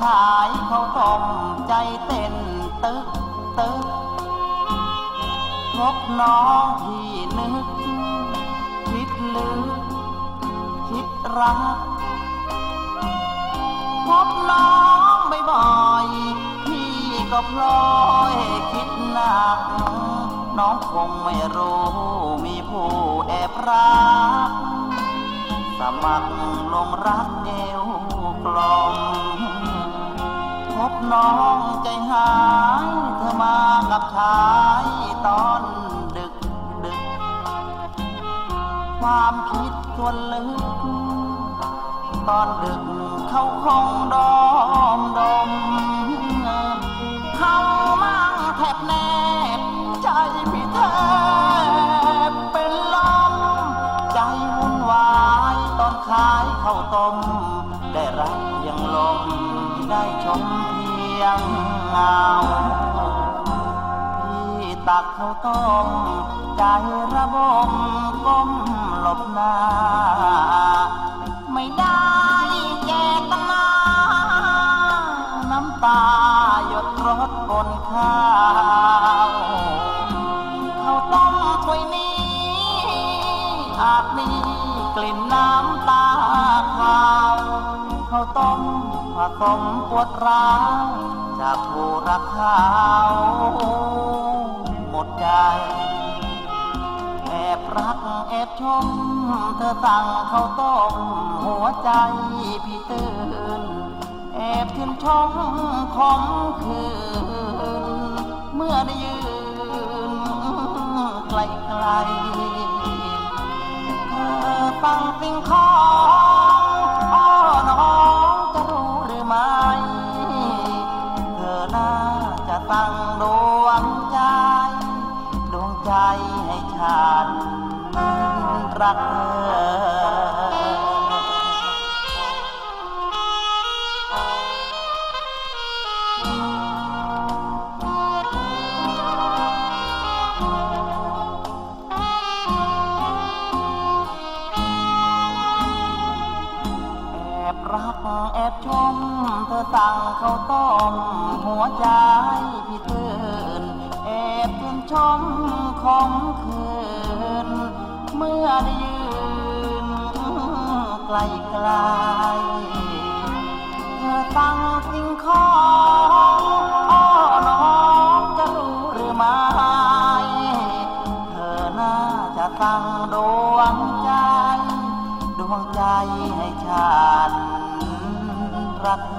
ขายข้าวต้มใจเต้นตึกตึกพบน้องที่นึก คิดลึกคิดรักพบน้องบ่อยๆพี่ก็พลอยคิดหนัก น้องคงไม่รู้มีผู้แอบรัก มัครลงรักเอวกลอมพบน้องใจหายเธอมากับชายตอนดึกดึก ความคิดส่วนลึก ตอนดึกเขาคงดอมดม เขามั่งแทบแน ข้าวต้ม ได้รับเพียงลม ได้ชมเพียงเงาพี่ตักข้าวต้ม ใจระบมก้มหลบหน้า ไม่ได้แจตนาน้ำตาหยดรดบนข้าวข้าวต้มถ้วยนี้อาจมีกลิ่นน้ำตา ขาวข้าวต้มผสมปวดร้าวจากผู้รักเขาหมดใจแอบรักแอบชม เธอสั่งข้าวต้มหัวใจพี่ตื่น แอบชื่นชมของคืน เมื่อได้ยืนไกลไกลๆเธอสั่งสิ่งของ จะตั้งดวงใจ ดวงใจให้ฉันรักเธอ สั่งเขาต้มหัวใจพี่ตื่นแอบชื่นชมของคืน เมื่อได้ยืนไกลไกลเธอตั้งสิ่งของอ้อน้องจะรู้หรือไม่เธอน่าจะตั้งดวงใจ ดวงใจให้ฉันรัก